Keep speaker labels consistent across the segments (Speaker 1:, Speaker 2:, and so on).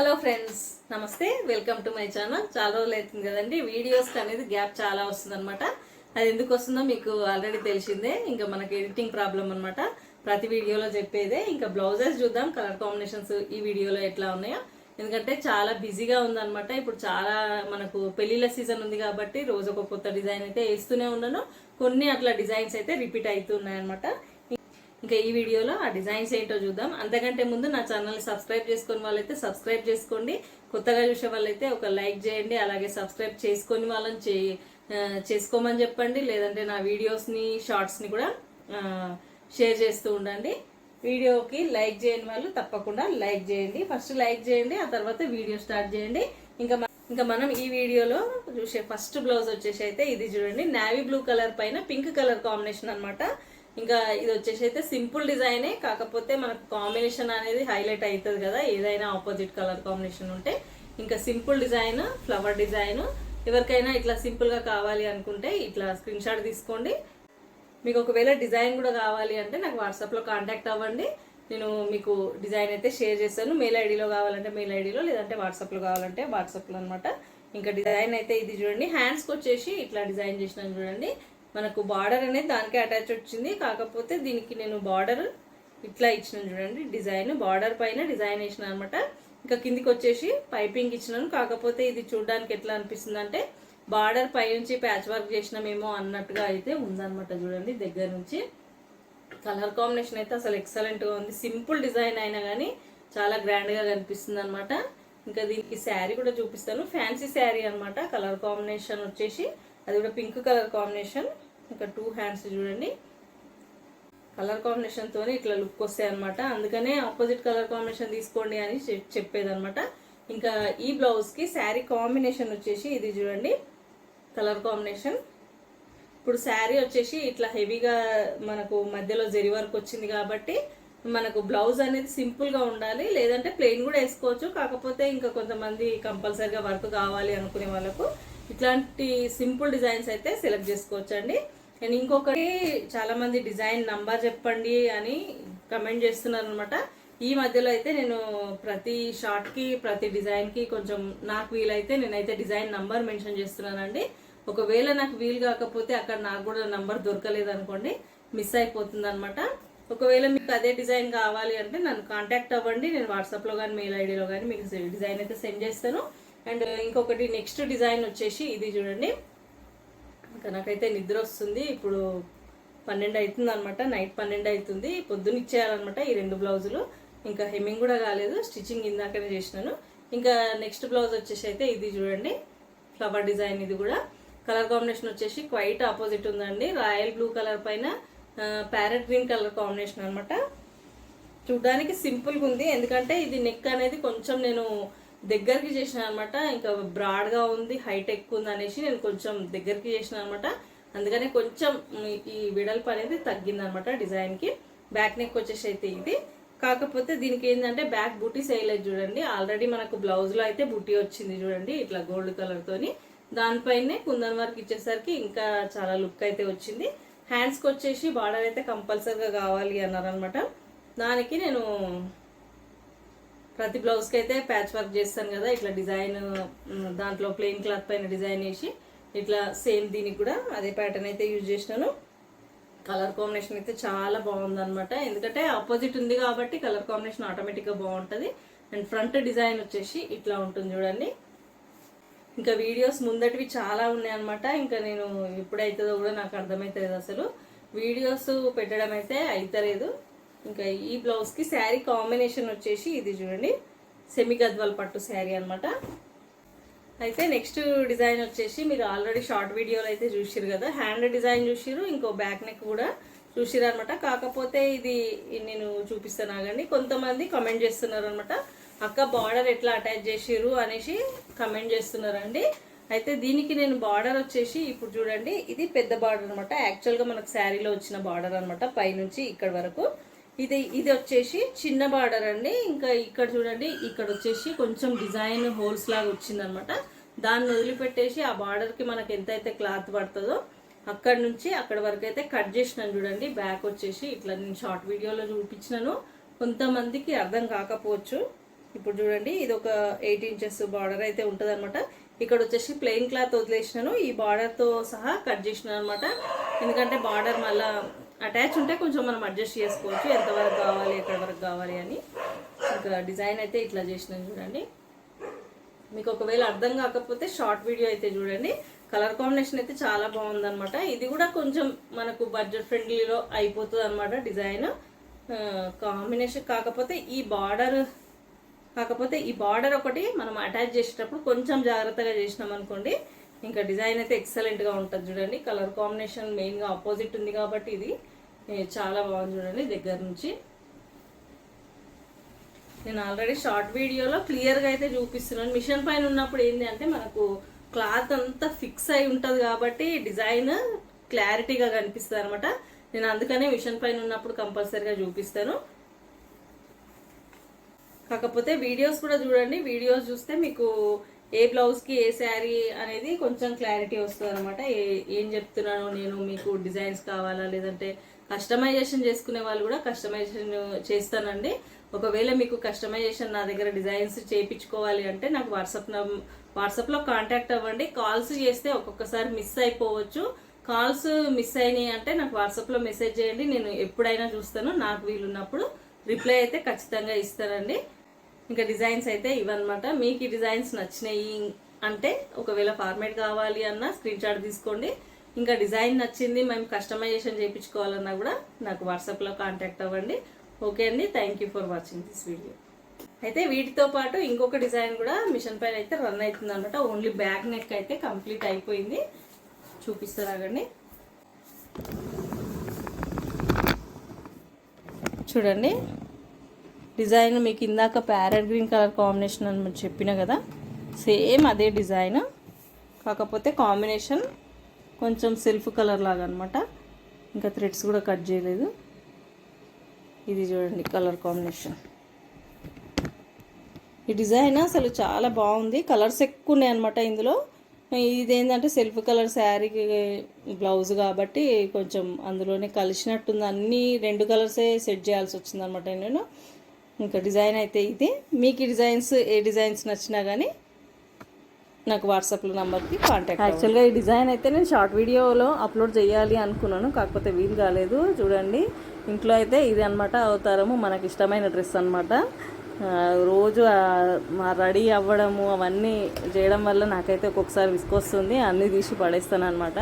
Speaker 1: Hello friends నమస్తే. Welcome to my channel. చాలా రోజులు అవుతుంది కదండి. వీడియోస్కి అనేది గ్యాప్ చాలా వస్తుంది అనమాట అది ఎందుకు వస్తుందో మీకు ఆల్రెడీ తెలిసిందే. ఇంకా మనకి ఎడిటింగ్ ప్రాబ్లం అనమాట ప్రతి వీడియోలో చెప్పేదే. ఇంకా బ్లౌజెస్ చూద్దాం. కలర్ కాంబినేషన్స్ ఈ వీడియోలో ఎట్లా ఉన్నాయో. ఎందుకంటే చాలా బిజీగా ఉందన్నమాట. ఇప్పుడు చాలా మనకు పెళ్ళిళ్ళ సీజన్ ఉంది కాబట్టి రోజు ఒక కొత్త డిజైన్ అయితే వేస్తూనే ఉన్నాను కొన్ని అట్లా డిజైన్స్ అయితే రిపీట్ అవుతున్నాయి అనమాట ఇంకా ఈ వీడియోలో ఆ డిజైన్స్ ఏంటో చూద్దాం. అంతకంటే ముందు నా ఛానల్ని సబ్స్క్రైబ్ చేసుకుని వాళ్ళైతే సబ్స్క్రైబ్ చేసుకోండి. కొత్తగా చూసే వాళ్ళైతే ఒక లైక్ చేయండి అలాగే సబ్స్క్రైబ్ చేసుకొని వాళ్ళని చే చేసుకోమని చెప్పండి. లేదంటే నా వీడియోస్ని షార్ట్స్ని కూడా షేర్ చేస్తూ ఉండండి. వీడియోకి లైక్ చేయని వాళ్ళు తప్పకుండా లైక్ చేయండి. ఫస్ట్ లైక్ చేయండి ఆ తర్వాత వీడియో స్టార్ట్ చేయండి. ఇంకా ఇంకా మనం ఈ వీడియోలో చూసే ఫస్ట్ బ్లౌజ్ వచ్చేసి అయితే ఇది చూడండి. నావీ బ్లూ కలర్ పైన పింక్ కలర్ కాంబినేషన్ అనమాట ఇంకా ఇది వచ్చేసి అయితే సింపుల్ డిజైనే కాకపోతే మనకు కాంబినేషన్ అనేది హైలైట్ అవుతుంది కదా ఏదైనా ఆపోజిట్ కలర్ కాంబినేషన్ ఉంటే. ఇంకా సింపుల్ డిజైన్ ఫ్లవర్ డిజైన్ ఎవరికైనా ఇట్లా సింపుల్గా కావాలి అనుకుంటే ఇట్లా స్క్రీన్ షాట్ తీసుకోండి. మీకు ఒకవేళ డిజైన్ కూడా కావాలి అంటే నాకు వాట్సాప్లో కాంటాక్ట్ అవ్వండి. నేను మీకు డిజైన్ అయితే షేర్ చేస్తాను. మెయిల్ ఐడిలో కావాలంటే మెయిల్ ఐడిలో లేదంటే వాట్సాప్లో కావాలంటే వాట్సాప్లో అనమాట ఇంకా డిజైన్ అయితే ఇది చూడండి. హ్యాండ్స్కి వచ్చేసి ఇట్లా డిజైన్ చేసినాను చూడండి. మనకు బార్డర్ అనేది దానికే అటాచ్ వచ్చింది. కాకపోతే దీనికి నేను బార్డర్ ఇట్లా ఇచ్చినాను చూడండి. డిజైన్ బార్డర్ పైన డిజైన్ వేసిన అనమాట ఇంకా కిందికి వచ్చేసి పైపింగ్ ఇచ్చినాను. కాకపోతే ఇది చూడడానికి ఎట్లా అనిపిస్తుంది అంటే బార్డర్ పై నుంచి ప్యాచ్ వర్క్ చేసినామేమో అన్నట్టుగా అయితే ఉందన్నమాట చూడండి దగ్గర నుంచి. కలర్ కాంబినేషన్ అయితే అసలు ఎక్సలెంట్గా ఉంది. సింపుల్ డిజైన్ అయినా కానీ చాలా గ్రాండ్గా కనిపిస్తుంది అనమాట ఇంకా దీనికి శారీ కూడా చూపిస్తాను. ఫ్యాన్సీ శారీ అనమాట కలర్ కాంబినేషన్ వచ్చేసి అది కూడా పింక్ కలర్ కాంబినేషన్. ఇంకా టూ హ్యాండ్స్ చూడండి. కలర్ కాంబినేషన్తో ఇట్లా లుక్ వస్తాయి అనమాట అందుకనే ఆపోజిట్ కలర్ కాంబినేషన్ తీసుకోండి అని చెప్పేది అనమాట ఇంకా ఈ బ్లౌజ్కి శారీ కాంబినేషన్ వచ్చేసి ఇది చూడండి. Colour combination. ఇప్పుడు శారీ వచ్చేసి ఇట్లా హెవీగా మనకు మధ్యలో జరి వర్క్ వచ్చింది కాబట్టి మనకు బ్లౌజ్ అనేది సింపుల్గా ఉండాలి. లేదంటే ప్లెయిన్ కూడా వేసుకోవచ్చు. కాకపోతే ఇంకా కొంతమంది కంపల్సరిగా వర్క్ కావాలి అనుకునే వాళ్ళకు ఇట్లాంటి సింపుల్ డిజైన్స్ అయితే సెలెక్ట్ చేసుకోవచ్చు అండి అండ్ ఇంకొకటి చాలామంది డిజైన్ నంబర్ చెప్పండి అని కమెంట్ చేస్తున్నారు అనమాట ఈ మధ్యలో అయితే నేను ప్రతి షార్ట్కి ప్రతి డిజైన్కి కొంచెం నాకు వీలైతే నేనైతే డిజైన్ నంబర్ మెన్షన్ చేస్తున్నానండి. ఒకవేళ నాకు వీలు కాకపోతే అక్కడ నాకు కూడా నంబర్ దొరకలేదు అనుకోండి మిస్ అయిపోతుంది అనమాట ఒకవేళ మీకు అదే డిజైన్ కావాలి అంటే నన్ను కాంటాక్ట్ అవ్వండి. నేను వాట్సాప్లో కానీ మెయిల్ ఐడిలో కానీ మీకు డిజైన్ అయితే సెండ్ చేస్తాను. అండ్ ఇంకొకటి నెక్స్ట్ డిజైన్ వచ్చేసి ఇది చూడండి. ఇంకా నాకైతే నిద్ర వస్తుంది. ఇప్పుడు పన్నెండు అవుతుంది అనమాట నైట్ పన్నెండు అవుతుంది. పొద్దున్న ఇచ్చేయాలన్నమాట ఈ రెండు బ్లౌజులు. ఇంకా హెమ్మింగ్ కూడా కాలేదు. స్టిచ్చింగ్ ఇందాకనే చేసినాను. ఇంకా నెక్స్ట్ బ్లౌజ్ వచ్చేసి అయితే ఇది చూడండి. ఫ్లవర్ డిజైన్ ఇది కూడా. కలర్ కాంబినేషన్ వచ్చేసి క్వైట్ ఆపోజిట్ ఉందండి. రాయల్ బ్లూ కలర్ పైన ప్యారెట్ గ్రీన్ కలర్ కాంబినేషన్ అనమాట చూడడానికి సింపుల్గా ఉంది. ఎందుకంటే ఇది నెక్ అనేది కొంచెం నేను దగ్గరికి చేసిన అనమాట ఇంకా బ్రాడ్గా ఉంది హైట్ ఎక్కువ ఉంది అనేసి నేను కొంచెం దగ్గరికి చేసిన అనమాట అందుకనే కొంచెం ఈ- విడల్పు అనేది తగ్గింది అనమాట డిజైన్కి. బ్యాక్ నెక్ వచ్చేసి అయితే ఇది. కాకపోతే దీనికి ఏంటంటే బ్యాక్ బూటీ వేయలేదు చూడండి. ఆల్రెడీ మనకు బ్లౌజ్లో అయితే బూటీ వచ్చింది చూడండి ఇట్లా గోల్డ్ కలర్తోని దానిపైనే కుందన్ వర్క్ ఇచ్చేసరికి ఇంకా చాలా లుక్ అయితే వచ్చింది. హ్యాండ్స్కి వచ్చేసి బార్డర్ అయితే కంపల్సరీగా కావాలి అన్నారనమాట దానికి నేను ప్రతి బ్లౌజ్కి అయితే ప్యాచ్ వర్క్ చేస్తాను కదా ఇట్లా డిజైన్ దాంట్లో ప్లెయిన్ క్లాత్ పైన డిజైన్ వేసి ఇట్లా సేమ్ దీనికి కూడా అదే ప్యాటర్న్ అయితే యూజ్ చేసినాను. కలర్ కాంబినేషన్ అయితే చాలా బాగుంది అనమాట ఎందుకంటే ఆపోజిట్ ఉంది కాబట్టి కలర్ కాంబినేషన్ ఆటోమేటిక్గా బాగుంటుంది. అండ్ ఫ్రంట్ డిజైన్ వచ్చేసి ఇట్లా ఉంటుంది చూడండి. ఇంకా వీడియోస్ ముందటివి చాలా ఉన్నాయన్నమాట. ఇంకా నేను ఎప్పుడైతుందో కూడా నాకు అర్థమవుతుంది అసలు. వీడియోస్ పెట్టడం అయితే అవుతలేదు ఇంకా ఈ బ్లౌజ్కి శారీ కాంబినేషన్ వచ్చేసి ఇది చూడండి. సెమీ గద్వాల్ పట్టు శారీ అనమాట అయితే నెక్స్ట్ డిజైన్ వచ్చేసి మీరు ఆల్రెడీ షార్ట్ వీడియోలో అయితే చూసిరు కదా. హ్యాండ్ డిజైన్ చూసిరు ఇంకో బ్యాక్ నెక్ కూడా చూసిరు అనమాట కాకపోతే ఇది నేను చూపిస్తాను ఆగండి. కొంతమంది కమెంట్ చేస్తున్నారు అనమాట అక్క బార్డర్ ఎట్లా అటాచ్ చేసిరు అనేసి కమెంట్ చేస్తున్నారండి. అయితే దీనికి నేను బార్డర్ వచ్చేసి ఇప్పుడు చూడండి. ఇది పెద్ద బార్డర్ అనమాట యాక్చువల్గా మనకు శారీలో వచ్చిన బార్డర్ అనమాట పైనుంచి ఇక్కడ వరకు. ఇది ఇది వచ్చేసి చిన్న బార్డర్ అండి. ఇంకా ఇక్కడ చూడండి ఇక్కడ వచ్చేసి కొంచెం డిజైన్ హోల్స్ లాగా వచ్చిందనమాట. దాన్ని వదిలిపెట్టేసి ఆ బార్డర్కి మనకు ఎంతైతే క్లాత్ పడుతుందో అక్కడ నుంచి అక్కడ వరకు అయితే కట్ చేసినాను చూడండి. బ్యాక్ వచ్చేసి ఇట్లా నేను షార్ట్ వీడియోలో చూపించినాను. కొంతమందికి అర్థం కాకపోవచ్చు. ఇప్పుడు చూడండి ఇది ఒక ఎయిట్ ఇంచెస్ బార్డర్ అయితే ఉంటుంది అనమాట ఇక్కడ వచ్చేసి ప్లెయిన్ క్లాత్ వదిలేసినాను. ఈ బార్డర్తో సహా కట్ చేసినాను అనమాట. ఎందుకంటే బార్డర్ మళ్ళీ అటాచ్ ఉంటే కొంచెం మనం అడ్జస్ట్ చేసుకోవచ్చు. ఎంతవరకు కావాలి ఎక్కడ వరకు కావాలి అని. ఇంకా డిజైన్ అయితే ఇట్లా చేసినాను చూడండి. మీకు ఒకవేళ అర్థం కాకపోతే షార్ట్ వీడియో అయితే చూడండి. కలర్ కాంబినేషన్ అయితే చాలా బాగుందన్నమాట. ఇది కూడా కొంచెం మనకు బడ్జెట్ ఫ్రెండ్లీలో అయిపోతుంది అనమాట డిజైన్ కాంబినేషన్ కాకపోతే ఈ బార్డర్ కాకపోతే ఈ బార్డర్ ఒకటి మనం అటాచ్ చేసేటప్పుడు కొంచెం జాగ్రత్తగా చేసినాం అనుకోండి. ఇంకా డిజైన్ అయితే ఎక్సలెంట్గా ఉంటుంది చూడండి. కలర్ కాంబినేషన్ మెయిన్గా ఆపోజిట్ ఉంది కాబట్టి ఇది చాలా బాగుంది చూడండి దగ్గర నుంచి. నేను ఆల్రెడీ షార్ట్ వీడియోలో క్లియర్గా అయితే చూపిస్తున్నాను. మిషన్ పైన ఉన్నప్పుడు ఏంటి అంటే మనకు క్లాత్ అంతా ఫిక్స్ అయి ఉంటుంది కాబట్టి డిజైన్ క్లారిటీగా కనిపిస్తుంది అనమాట నేను అందుకనే మిషన్ పైన ఉన్నప్పుడు కంపల్సరీగా చూపిస్తాను. కాకపోతే వీడియోస్ కూడా చూడండి. వీడియోస్ చూస్తే మీకు ఏ బ్లౌజ్కి ఏ శారీ అనేది కొంచెం క్లారిటీ వస్తుంది అనమాట ఏం చెప్తున్నాను నేను మీకు డిజైన్స్ కావాలా లేదంటే కస్టమైజేషన్ చేసుకునే వాళ్ళు కూడా కస్టమైజేషన్ చేస్తానండి. ఒకవేళ మీకు కస్టమైజేషన్ నా దగ్గర డిజైన్స్ చేయించుకోవాలి అంటే నాకు వాట్సాప్ వాట్సాప్లో కాంటాక్ట్ అవ్వండి. కాల్స్ చేస్తే ఒక్కొక్కసారి మిస్ అయిపోవచ్చు. కాల్స్ మిస్ అయినాయి అంటే నాకు వాట్సాప్లో మెసేజ్ చేయండి. నేను ఎప్పుడైనా చూస్తాను. నాకు వీలున్నప్పుడు రిప్లై అయితే ఖచ్చితంగా ఇస్తానండి. ఇంకా డిజైన్స్ అయితే ఇవన్నమాట మీకు ఈ డిజైన్స్ నచ్చినాయి అంటే ఒకవేళ ఫార్మేట్ కావాలి అన్న స్క్రీన్ షాట్ తీసుకోండి. ఇంకా డిజైన్ నచ్చింది మేము కస్టమైజేషన్ చేయించుకోవాలన్నా కూడా నాకు వాట్సాప్లో కాంటాక్ట్ అవ్వండి. ఓకే అండి thank you for watching this video అయితే వీటితో పాటు ఇంకొక డిజైన్ కూడా మిషన్ పైన అయితే రన్ అవుతుంది అనమాట ఓన్లీ బ్యాక్ నెక్ అయితే కంప్లీట్ అయిపోయింది. చూపిస్తారాగండి చూడండి. డిజైన్ మీకు ఇందాక ప్యారెట్ గ్రీన్ కలర్ కాంబినేషన్ అని చెప్పిన కదా సేమ్ అదే డిజైన్. కాకపోతే కాంబినేషన్ కొంచెం సెల్ఫ్ కలర్ లాగా అనమాట ఇంకా థ్రెడ్స్ కూడా కట్ చేయలేదు. ఇది చూడండి కలర్ కాంబినేషన్. ఈ డిజైన్ అసలు చాలా బాగుంది. కలర్స్ ఎక్కువ ఉన్నాయి అనమాట ఇందులో. ఇదేంటంటే సెల్ఫ్ కలర్ శారీకి బ్లౌజ్ కాబట్టి కొంచెం అందులోనే కలిసినట్టుంది. అన్ని రెండు కలర్సే సెట్ చేయాల్సి వచ్చిందనమాట నేను. ఇంకా డిజైన్ అయితే ఇది. మీకు ఈ డిజైన్స్ ఏ డిజైన్స్ నచ్చినా కానీ నాకు వాట్సాప్లో నంబర్కి కాంటాక్ట్ యాక్చువల్గా ఈ డిజైన్ అయితే నేను షార్ట్ వీడియోలో అప్లోడ్ చేయాలి అనుకున్నాను కాకపోతే వీలు కాలేదు. చూడండి ఇంట్లో అయితే ఇది అనమాట అవతారము మనకి ఇష్టమైన డ్రెస్ అనమాట రోజు రెడీ అవ్వడము అవన్నీ చేయడం వల్ల నాకైతే ఒక్కొక్కసారి విసుకొస్తుంది అన్నీ తీసి పడేస్తాను అనమాట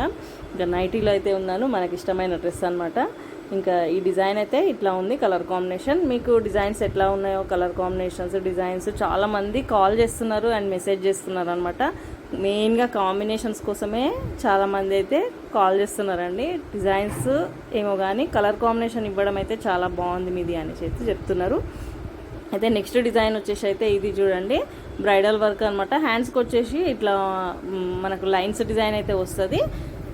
Speaker 1: ఇంకా నైటీలో అయితే ఉన్నాను మనకి ఇష్టమైన డ్రెస్ అనమాట ఇంకా ఈ డిజైన్ అయితే ఇట్లా ఉంది కలర్ కాంబినేషన్. మీకు డిజైన్స్ ఎట్లా ఉన్నాయో కలర్ కాంబినేషన్స్ డిజైన్స్ చాలామంది కాల్ చేస్తున్నారు అండ్ మెసేజ్ చేస్తున్నారు అనమాట మెయిన్గా కాంబినేషన్స్ కోసమే చాలామంది అయితే కాల్ చేస్తున్నారండి. డిజైన్స్ ఏమో కానీ కలర్ కాంబినేషన్ ఇవ్వడం అయితే చాలా బాగుంది మీది అనేసి అయితే చెప్తున్నారు. అయితే నెక్స్ట్ డిజైన్ వచ్చేసి అయితే ఇది చూడండి. బ్రైడల్ వర్క్ అనమాట హ్యాండ్స్కి వచ్చేసి ఇట్లా మనకు లైన్స్ డిజైన్ అయితే వస్తుంది.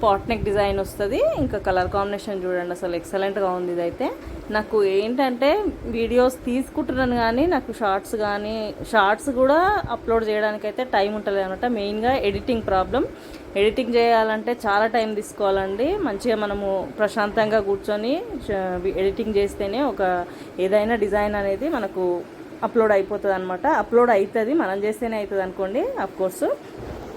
Speaker 1: పాట్ నెక్ డిజైన్ వస్తుంది. ఇంకా కలర్ కాంబినేషన్ చూడండి అసలు ఎక్సలెంట్గా ఉంది ఇదైతే. నాకు ఏంటంటే వీడియోస్ తీసుకుంటున్నాను కానీ నాకు షార్ట్స్ కానీ షార్ట్స్ కూడా అప్లోడ్ చేయడానికి అయితే టైం ఉంటుంది అనమాట మెయిన్గా ఎడిటింగ్ ప్రాబ్లం ఎడిటింగ్ చేయాలంటే చాలా టైం తీసుకోవాలండి. మంచిగా మనము ప్రశాంతంగా కూర్చొని ఎడిటింగ్ చేస్తేనే ఒక ఏదైనా డిజైన్ అనేది మనకు అప్లోడ్ అయిపోతుంది అనమాట అప్లోడ్ అవుతుంది మనం చేస్తేనే అవుతుంది అనుకోండి కోర్సు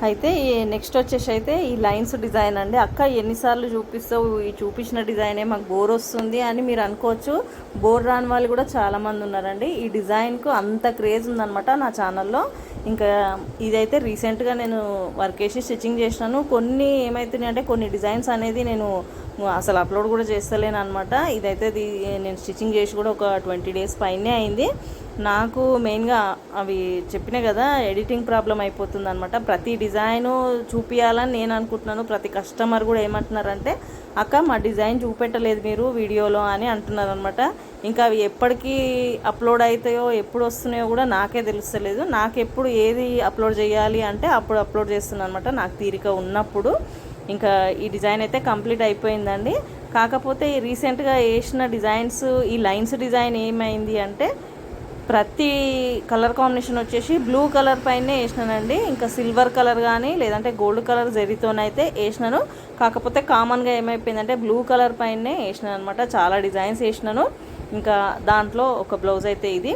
Speaker 1: అయితే నెక్స్ట్ వచ్చేసి అయితే ఈ లైన్స్ డిజైన్ అండి. అక్క ఎన్నిసార్లు చూపిస్తావు? ఈ చూపించిన డిజైనే మాకు బోర్ వస్తుంది అని మీరు అనుకోవచ్చు. బోర్ రాని వాళ్ళు కూడా చాలామంది ఉన్నారండి. ఈ డిజైన్కు అంత క్రేజ్ ఉందనమాట నా ఛానల్లో ఇంకా ఇదైతే రీసెంట్గా నేను వర్క్ వేసి స్టిచ్చింగ్ చేసినాను. కొన్ని ఏమవుతున్నాయి అంటే కొన్ని డిజైన్స్ అనేది నేను అసలు అప్లోడ్ కూడా చేస్తలేను అనమాట ఇదైతే ఇది నేను స్టిచ్చింగ్ చేసి కూడా ఒక ట్వంటీ డేస్ పైనే అయింది. నాకు మెయిన్గా అవి చెప్పినా కదా ఎడిటింగ్ ప్రాబ్లం అయిపోతుంది అనమాట ప్రతి డిజైను చూపించాలని నేను అనుకుంటున్నాను. ప్రతి కస్టమర్ కూడా ఏమంటున్నారంటే అక్క మా డిజైన్ చూపెట్టలేదు మీరు వీడియోలో అని అంటున్నారు అనమాట ఇంకా అవి ఎప్పటికీ అప్లోడ్ అవుతాయో ఎప్పుడు వస్తున్నాయో కూడా నాకే తెలుస్తలేదు. నాకు ఎప్పుడు ఏది అప్లోడ్ చేయాలి అంటే అప్పుడు అప్లోడ్ చేస్తున్నాను అనమాట నాకు తీరిక ఉన్నప్పుడు. ఇంకా ఈ డిజైన్ అయితే కంప్లీట్ అయిపోయిందండి. కాకపోతే ఈ రీసెంట్గా వేసిన డిజైన్స్ ఈ లైన్స్ డిజైన్ ఏమైంది అంటే ప్రతి కలర్ కాంబినేషన్ వచ్చేసి బ్లూ కలర్ పైనే వేసినానండి. ఇంకా సిల్వర్ కలర్ కానీ లేదంటే గోల్డ్ కలర్ జరీతోనైతే వేసినాను. కాకపోతే కామన్గా ఏమైపోయిందంటే బ్లూ కలర్ పైనే వేసినాను అనమాట చాలా డిజైన్స్ వేసినాను. ఇంకా దాంట్లో ఒక బ్లౌజ్ అయితే ఇది.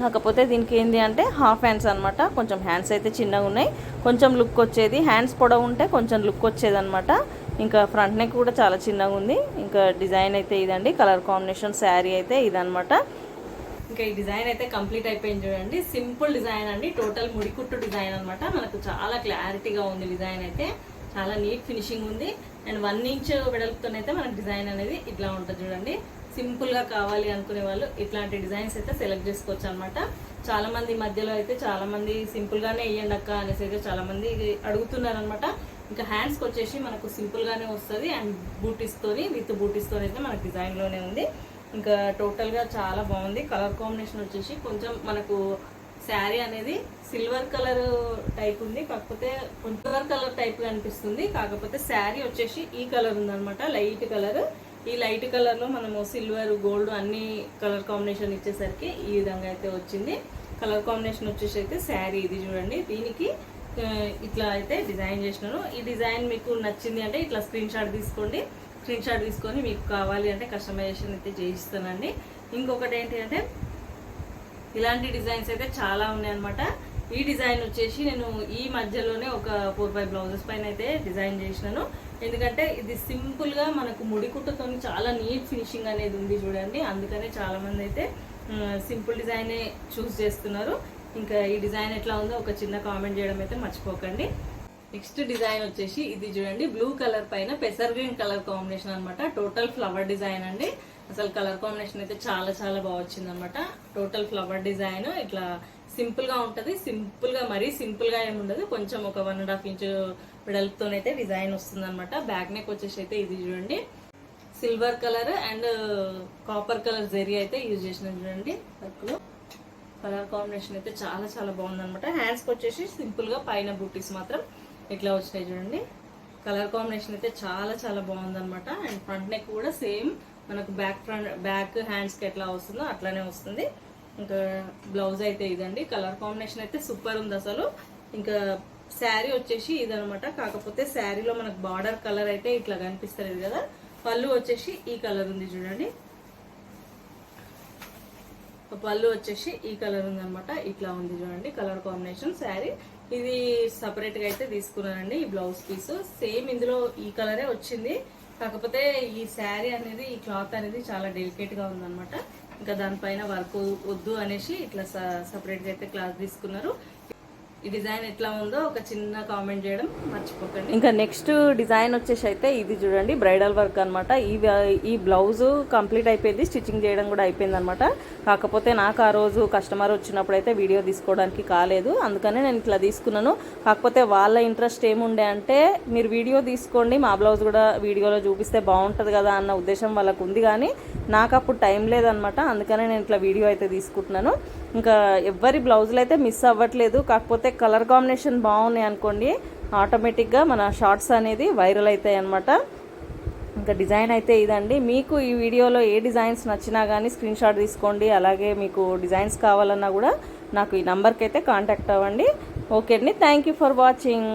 Speaker 1: కాకపోతే దీనికి ఏంటి అంటే హాఫ్ హ్యాండ్స్ అనమాట కొంచెం హ్యాండ్స్ అయితే చిన్నగా ఉన్నాయి. కొంచెం లుక్ వచ్చేది. హ్యాండ్స్ పొడవు ఉంటే కొంచెం లుక్ వచ్చేది అనమాట ఇంకా ఫ్రంట్ నెక్ కూడా చాలా చిన్నగా ఉంది. ఇంకా డిజైన్ అయితే ఇదండి. కలర్ కాంబినేషన్ శారీ అయితే ఇదనమాట ఇంకా ఈ డిజైన్ అయితే కంప్లీట్ అయిపోయింది చూడండి. సింపుల్ డిజైన్ అండి. టోటల్ ముడికుట్టు డిజైన్ అనమాట మనకు చాలా క్లారిటీగా ఉంది డిజైన్ అయితే. చాలా నీట్ ఫినిషింగ్ ఉంది. అండ్ వన్ ఇంచ్ వెడల్పుతోనైతే మనకు డిజైన్ అనేది ఇట్లా ఉంటుంది చూడండి. సింపుల్గా కావాలి అనుకునే వాళ్ళు ఇట్లాంటి డిజైన్స్ అయితే సెలెక్ట్ చేసుకోవచ్చు అనమాట చాలామంది మధ్యలో అయితే చాలామంది సింపుల్గానే వేయండి అక్క అనేసి అయితే చాలామంది అడుగుతున్నారనమాట అడుగుతున్నారు అనమాట ఇంకా హ్యాండ్స్కి వచ్చేసి మనకు సింపుల్గానే వస్తుంది అండ్ బూటీస్తో విత్ బూటీస్తో అయితే మనకు డిజైన్లోనే ఉంది. ఇంకా టోటల్గా చాలా బాగుంది. కలర్ కాంబినేషన్ వచ్చేసి కొంచెం మనకు శారీ అనేది సిల్వర్ కలర్ టైప్ ఉంది. కాకపోతే సిల్వర్ కలర్ టైప్ అనిపిస్తుంది. కాకపోతే శారీ వచ్చేసి ఈ కలర్ ఉందనమాట లైట్ కలర్ ఈ లైట్ కలర్లో మనము సిల్వర్ గోల్డ్ అన్ని కలర్ కాంబినేషన్ ఇచ్చేసరికి ఈ విధంగా అయితే వచ్చింది. కలర్ కాంబినేషన్ వచ్చేసి అయితే శారీ ఇది చూడండి. దీనికి ఇట్లా అయితే డిజైన్ చేసినాను ఈ డిజైన్ మీకు నచ్చింది అంటే ఇట్లా స్క్రీన్ షాట్ తీసుకోండి. స్క్రీన్ షాట్ తీసుకొని మీకు కావాలి అంటే కస్టమైజేషన్ అయితే చేయిస్తానండి. ఇంకొకటి ఏంటి అంటే ఇలాంటి డిజైన్స్ అయితే చాలా ఉన్నాయన్నమాట. ఈ డిజైన్ వచ్చేసి నేను ఈ మధ్యలోనే ఒక ఫోర్ ఫైవ్ బ్లౌజెస్ పైన అయితే డిజైన్ చేసినాను. ఎందుకంటే ఇది సింపుల్గా మనకు ముడికుట్టుతో చాలా నీట్ ఫినిషింగ్ అనేది ఉంది చూడండి. అందుకనే చాలా మంది అయితే సింపుల్ డిజైనే చూస్ చేస్తున్నారు. ఇంకా ఈ డిజైన్ ఎట్లా ఉందో ఒక చిన్న కామెంట్ చేయడం అయితే మర్చిపోకండి. నెక్స్ట్ డిజైన్ వచ్చేసి ఇది చూడండి బ్లూ కలర్ పైన పెసర్ గ్రీన్ కలర్ కాంబినేషన్ అనమాట టోటల్ ఫ్లవర్ డిజైన్ అండి. అసలు కలర్ కాంబినేషన్ అయితే చాలా చాలా బాగా వచ్చింది అనమాట టోటల్ ఫ్లవర్ డిజైన్ ఇట్లా సింపుల్గా ఉంటది. సింపుల్గా మరీ సింపుల్గా ఏమి ఉండదు. కొంచెం ఒక వన్ అండ్ హాఫ్ ఇంచ్ వెడల్పుతోనైతే డిజైన్ వస్తుంది అనమాట బ్యాక్ నెక్ వచ్చేసి అయితే ఇది చూడండి. Silver colour and copper colour zari అయితే యూజ్ చేసిన చూడండి. వర్క్లో కలర్ కాంబినేషన్ అయితే చాలా చాలా బాగుందనమాట హ్యాండ్స్కి వచ్చేసి సింపుల్గా పైన బూటీస్ మాత్రం ఇట్లా వచ్చినాయి చూడండి. కలర్ కాంబినేషన్ అయితే చాలా చాలా బాగుందనమాట అండ్ ఫ్రంట్ నెక్ కూడా సేమ్ మనకు బ్యాక్ ఫ్రంట్ బ్యాక్ హ్యాండ్స్కి ఎట్లా వస్తుందో అట్లానే వస్తుంది. ఇంకా బ్లౌజ్ అయితే ఇదండి. కలర్ కాంబినేషన్ అయితే సూపర్ ఉంది అసలు. ఇంకా శారీ వచ్చేసి ఇదనమాట. కాకపోతే శారీలో మనకు బార్డర్ కలర్ అయితే ఇట్లా కనిపిస్తలేదు కదా. పళ్ళు వచ్చేసి ఈ కలర్ ఉంది చూడండి. పళ్ళు వచ్చేసి ఈ కలర్ ఉందన్నమాట ఇట్లా ఉంది చూడండి కలర్ కాంబినేషన్ శారీ. ఇది సపరేట్గా అయితే తీసుకున్నానండి ఈ బ్లౌజ్ పీస్. సేమ్ ఇందులో ఈ కలరే వచ్చింది. కాకపోతే ఈ శారీ అనేది ఈ క్లాత్ అనేది చాలా డెలికేట్గా ఉందన్నమాట ఇంకా దానిపైన వర్క్ వద్దు అనేసి ఇట్లా సపరేట్గా అయితే క్లాత్ తీసుకున్నారు. ఈ డిజైన్ ఎట్లా ఉందో ఒక చిన్న కామెంట్ చేయడం మర్చిపోకండి. ఇంకా నెక్స్ట్ డిజైన్ వచ్చేసి అయితే ఇది చూడండి బ్రైడల్ వర్క్ అనమాట ఈ ఈ బ్లౌజ్ కంప్లీట్ అయిపోయింది స్టిచ్చింగ్ చేయడం కూడా అయిపోయింది అనమాట కాకపోతే నాకు ఆ రోజు కస్టమర్ వచ్చినప్పుడు అయితే వీడియో తీసుకోవడానికి కాలేదు అందుకనే నేను ఇట్లా తీసుకున్నాను. కాకపోతే వాళ్ళ ఇంట్రెస్ట్ ఏముండే అంటే మీరు వీడియో తీసుకోండి మా బ్లౌజ్ కూడా వీడియోలో చూపిస్తే బాగుంటుంది కదా అన్న ఉద్దేశం వాళ్ళకు ఉంది కానీ నాకు అప్పుడు టైం లేదనమాట అందుకనే నేను ఇట్లా వీడియో అయితే తీసుకుంటున్నాను. ఇంకా ఎవరి బ్లౌజులు అయితే మిస్ అవ్వట్లేదు. కాకపోతే కలర్ కాంబినేషన్ బాగున్నాయి అనుకోండి. ఆటోమేటిక్గా మన షార్ట్స్ అనేది వైరల్ అవుతాయి అనమాట ఇంకా డిజైన్ అయితే ఇదండి. మీకు ఈ వీడియోలో ఏ డిజైన్స్ నచ్చినా కానీ స్క్రీన్ షాట్ తీసుకోండి. అలాగే మీకు డిజైన్స్ కావాలన్నా కూడా నాకు ఈ నెంబర్కి అయితే కాంటాక్ట్ అవ్వండి. ఓకే అండి. Thank you for watching.